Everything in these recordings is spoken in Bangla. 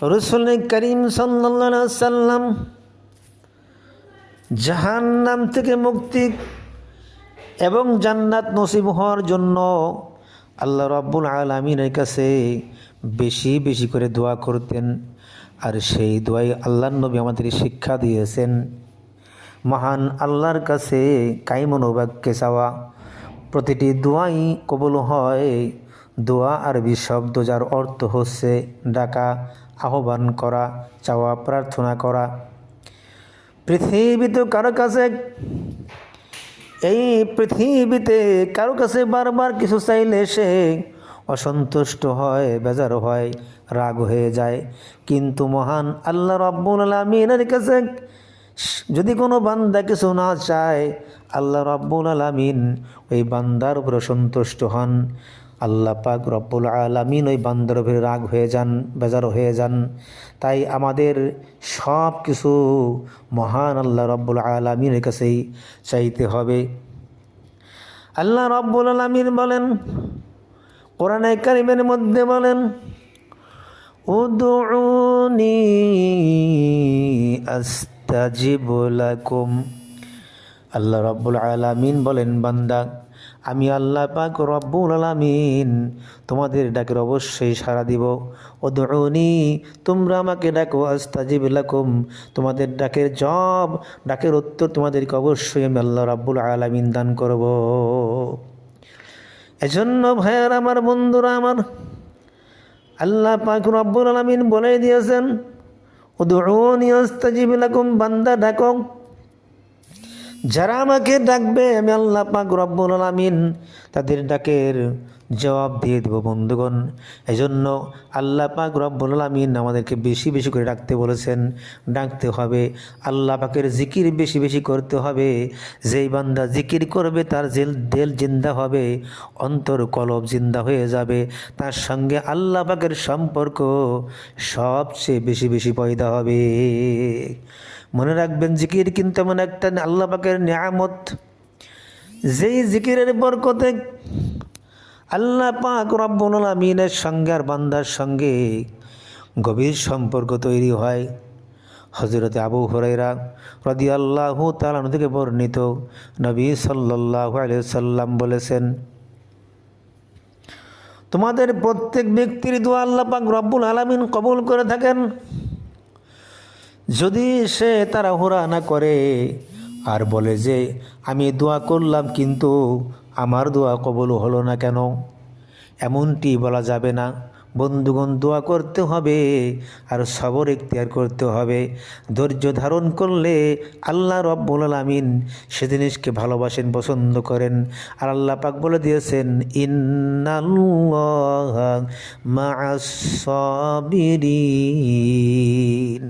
রসুল করিম সাল্লা সাল্লাম জাহান্নাম থেকে মুক্তি এবং জান্নাত নসিব হওয়ার জন্য আল্লাহ রব্বুল আলমিনের কাছে বেশি বেশি করে দোয়া করতেন। আর সেই দোয়াই আল্লাহ নবী আমাদের শিক্ষা দিয়েছেন। মহান আল্লাহর কাছে কাইমন কাইমনোবাক্যে চাওয়া প্রতিটি দোয়াই কবল হয়। দোয়া আরবি শব্দ যার অর্থ হচ্ছে ডাকা আহ্বান করা, চাওয়া, প্রার্থনা করা। পৃথিবীতে কারও কাছে, এই পৃথিবীতে কারও কাছে বারবার কিছু চাইলে সে অসন্তুষ্ট হয়, বেজার হয়, রাগ হয়ে যায়। কিন্তু মহান আল্লাহ রব্বুল আলমিনের কাছে যদি কোনো বান্দা কিছু না চায়, আল্লাহ রব্বুল আলমিন ওই বান্দার উপরে সন্তুষ্ট হন। আল্লাহ পাক রব্বুল আলমিন ওই বান্দার উপরে রাগ হয়ে যান, বেজার হয়ে যান। তাই আমাদের সব কিছু মহান আল্লাহ রব্বুল আলমিনের কাছেই চাইতে হবে। আল্লাহ রব্বুল আলমিন বলেন, কোরআনে কারিমের মধ্যে বলেন উদুনি আস্তাজিব লাকুম। আল্লাহ রব্বুল আলামিন বলেন, বান্দা আমি আল্লাহ পাক রব্বুল আলামিন তোমাদের ডাকের অবশ্যই সাড়া দিব। ও ওদুনি তোমরা আমাকে ডাকো, আস্তাজিব লাকুম। তোমাদের ডাকের জব ডাকের উত্তর তোমাদেরকে অবশ্যই আমি আল্লাহ রব্বুল আলামিন দান করব। এজন্য ভাইয়ার আমার, বন্ধুরা আমার, আল্লাহ পাক রব্বুল আলামিন বলে দিয়েছেন ও উদুনি আস্তাজিব লাকুম, বান্দা ডাকো। যারা আমাকে ডাকবে আমি আল্লাহ পাক রব্বুল আলামিন তাদের ডাকের জবাব দিয়ে দেব বন্ধুগণ। এজন্য আল্লাহ পাক রব্বুল আলামিন আমাদেরকে বেশি বেশি করে ডাকতে বলেছেন, ডাকতে হবে। আল্লাহ পাকের জিকির বেশি বেশি করতে হবে। যেই বান্দা জিকির করবে, তার জেল, দেল জিন্দা হবে, অন্তর কলব জিন্দা হয়ে যাবে। তার সঙ্গে আল্লাহ পাকের সম্পর্ক সবচেয়ে বেশি বেশি পয়দা হবে। মনে রাখবেন, জিকির কিন্তু এমন একটা আল্লাহ পাকের নিয়ামত। যেই জিকিরের বরকতে আল্লাহ পাক রব্বুল আমিনের সঙ্গে আর বান্দার সঙ্গে গভীর সম্পর্ক তৈরি হয়। হজরতে আবু হরাইরা রদি আল্লাহ তালানু থেকে বর্ণিত নবী সাল্লাহ সাল্লাম বলেছেন, তোমাদের প্রত্যেক ব্যক্তির দোয়া আল্লাহ পাক রব্বুল আলমিন কবুল করে থাকেন। যদি সে তারা হুরা না করে আর বলে যে, আমি দোয়া করলাম, কিন্তু আমার দোয়া কবল হলো না কেন? এমনটি বলা যাবে না। বন্ধুগণ, দোয়া করতে হবে আর সবর ইখতিয়ার করতে হবে। ধৈর্য ধারণ করলে আল্লাহ রব্বুল আলমিন সে জিনিসকে ভালোবাসেন, পছন্দ করেন। আর আল্লাহ পাক বলে দিয়েছেন, ইন্নাল্লাহ মাসাবিরিন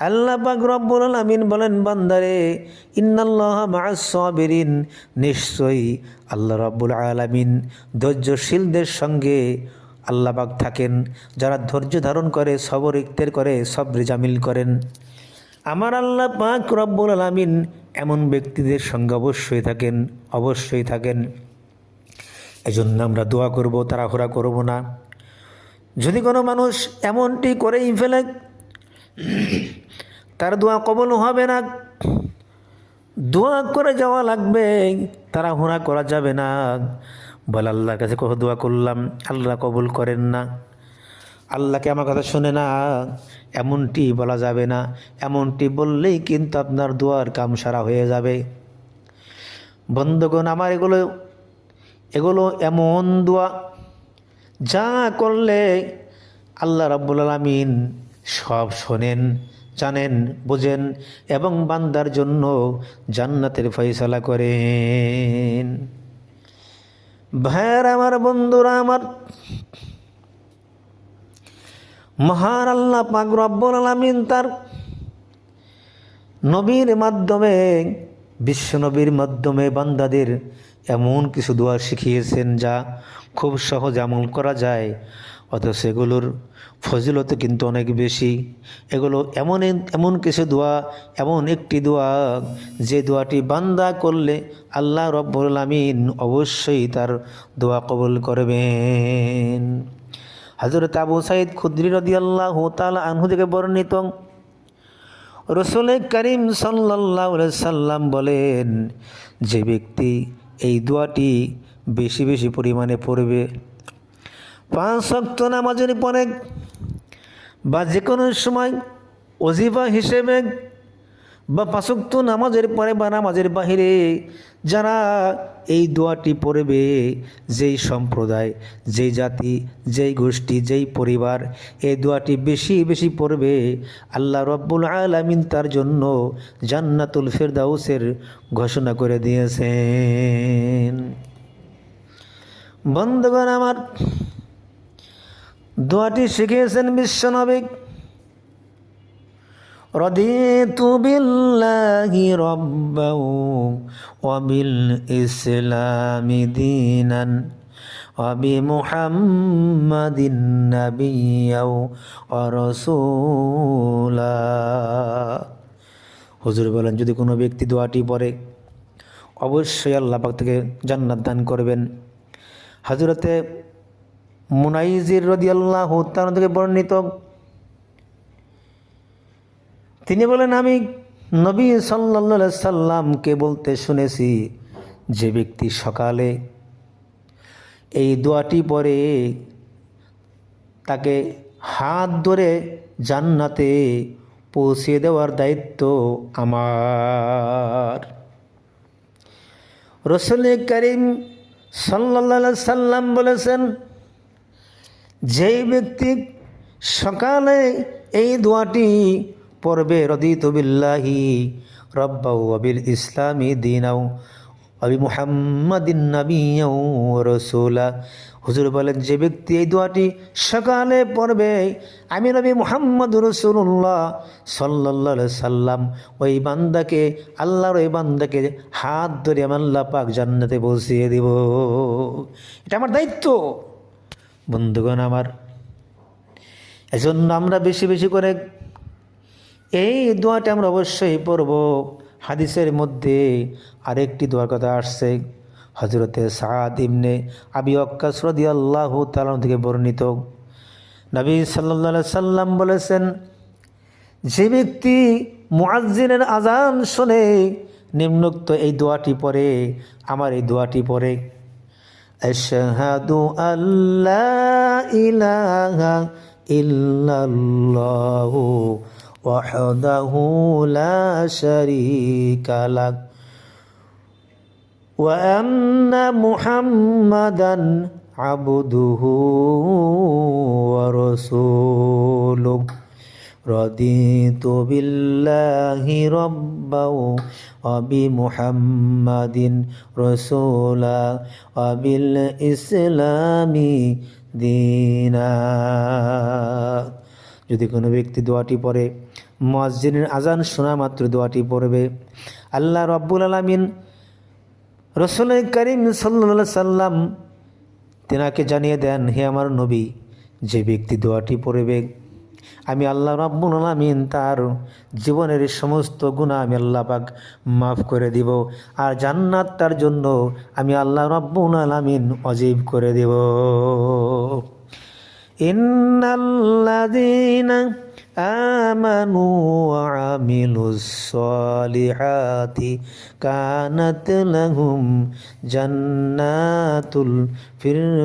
আল্লাহ পাক রব্বুল আলামিন বলেন, বান্দারে, ইন্নাল্লাহ মা'আস সাবিরিন। নিশ্চয়ই আল্লাহ রব্বুল আলামিন ধৈর্যশীলদের সঙ্গে আল্লাহ পাক থাকেন, যারা ধৈর্য ধারণ করে, সবর ইখতের করে, সবরে জামিল করেন। আমার আল্লাহ পাক রব্বুল আলামিন এমন ব্যক্তিদের সঙ্গে অবশ্যই থাকেন অবশ্যই থাকেন। এজন্য আমরা দোয়া করব, তাড়াহুড়া করব না। যদি কোনো মানুষ এমনটি করেই ফেলে তার দোয়া কবল হবে না। দোয়া করে যাওয়া লাগবে তারা হুঁড়া করা যাবে না। বলে আল্লাহর কাছে কত দোয়া করলাম, আল্লাহ কবুল করেন না। আল্লাহকে আমার কথা শুনে না, এমনটি বলা যাবে না। এমনটি বললেই কিন্তু আপনার দোয়ার কাম সারা হয়ে যাবে। বন্ধুগণ, আমার এগুলো এগুলো এমন দোয়া, যা করলে আল্লাহ রাব্বুল আলমিন সব শোনেন, জানেন, বোঝেন এবং বান্দার জন্য জান্নাতের ফয়সালা করেন। ভাইয়ার আমার, বন্ধুরা আমার, মহান আল্লাহ পাক রব্বুল আলামিন তার নবীর মাধ্যমে, বিশ্ব নবীর মাধ্যমে বান্দাদের এমন কিছু দোয়া শিখিয়েছেন যা খুব সহজ আমল করা যায়। অথচ এগুলোর ফজিলত কিন্তু অনেক বেশি। এগুলো এমন এমন কিছু দোয়া, এমন একটি দোয়া, যে দোয়াটি বান্দা করলে আল্লাহ রব্বুল আমিন অবশ্যই তার দোয়া কবুল করবেন। হজরত আবু সাইদ খুদ্রি রদি আল্লাহ তালা আনহু থেকে বর্ণিত, রসুল করিম সাল্লাহ সাল্লাম বলেন, যে ব্যক্তি এই দোয়াটি বেশি বেশি পরিমাণে পড়বে পাঁচ শক্ত নামাজের পরে বা যে কোনো সময় অজিফা হিসেবে বা পাঁচক্ত নামাজের পরে বা নামাজের বাহিরে যারা এই দোয়াটি পড়বে, যেই সম্প্রদায়, যেই জাতি, যেই গোষ্ঠী, যেই পরিবার, এই দোয়াটি বেশি বেশি পড়বে, আল্লাহ রব্বুল আলমিন তার জন্য জান্নাতুল ফেরদাউসের ঘোষণা করে দিয়েছেন। বন্ধুগণ আমার দোয়াটি শিখিয়েছেন বিশ্বনবিক رضيت بالله ربا وبالإسلام دينا وبمحمد نبيا ورسولا হুজুর বলেন যদি কোনো ব্যক্তি দোয়াটি পড়ে অবশ্যই আল্লাহ পাক থেকে জান্নাত দান করবেন হজরতে মুনাইজির রদি আল্লাহ তার থেকে বর্ণিত। তিনি বলেন, আমি নবী সাল্লা সাল্লামকে বলতে শুনেছি, যে ব্যক্তি সকালে এই দোয়াটি পরে তাকে হাত ধরে জান্নাতে পৌঁছে দেওয়ার দায়িত্ব আমার। রসুল করিম সাল্লা সাল্লাম বলেছেন যেই ব্যক্তি সকালে এই দোয়াটি পড়বে, রদিত বিল্লাহি রব্বাউ আবিল ইসলামী দিনাও আবি মুহাম্মাদিন নবিয়াও রসুলা হুজুর বলেন, যে ব্যক্তি এই দোয়াটি সকালে পড়বে, আমি নবী মুহাম্মদ রসুল্লাহ সাল্লাহ সাল্লাম, ওই বান্দাকে, আল্লাহর ওই বান্দাকে হাত ধরে আমার আল্লাহ পাক জান্নাতে বসিয়ে দিব। এটা আমার দায়িত্ব। বন্ধুগণ আমার, এজন্য আমরা বেশি বেশি করে এই দোয়াটা আমরা অবশ্যই পড়ব। হাদিসের মধ্যে আরেকটি দোয়ার কথা আসছে হজরতে সাদ ইমনে আবি অক্কাস রদি আল্লাহ তালাম থেকে বর্ণিত। নবী সাল্লা সাল্লাম বলেছেন, যে ব্যক্তি মুআজ্জিনের আজান শোনে নিম্নোক্ত এই দোয়াটি পরে আমার এই দোয়াটি أشهد أن لا إله إلا الله وحده لا شريك له وأن محمدا عبده ورسوله رضيت بالله ربا وبمحمد رسولا وبالإسلام دينا যদি কোনো ব্যক্তি দোয়াটি পড়ে মসজিদের আজান শোনা মাত্র দোয়াটি পড়বে আল্লাহ রব্বুল আলমিন রসুল করিম সাল্লা সাল্লাম তেনাকে জানিয়ে দেন হে আমার নবী যে ব্যক্তি দোয়াটি পড়বে আমি আল্লাহ রাব্বুল আলামিন তার জীবনের সমস্ত গুণা আমি পাক মাফ করে দিব। আর জান্নাত তার জন্য আমি আল্লাহ রাব্বুল আলামিন অজীব করে দেব। ইন্নাল্লাযীনা আমানু আমিলুসসালিহাতি কানাত লাহুম জান্নাতুল ফির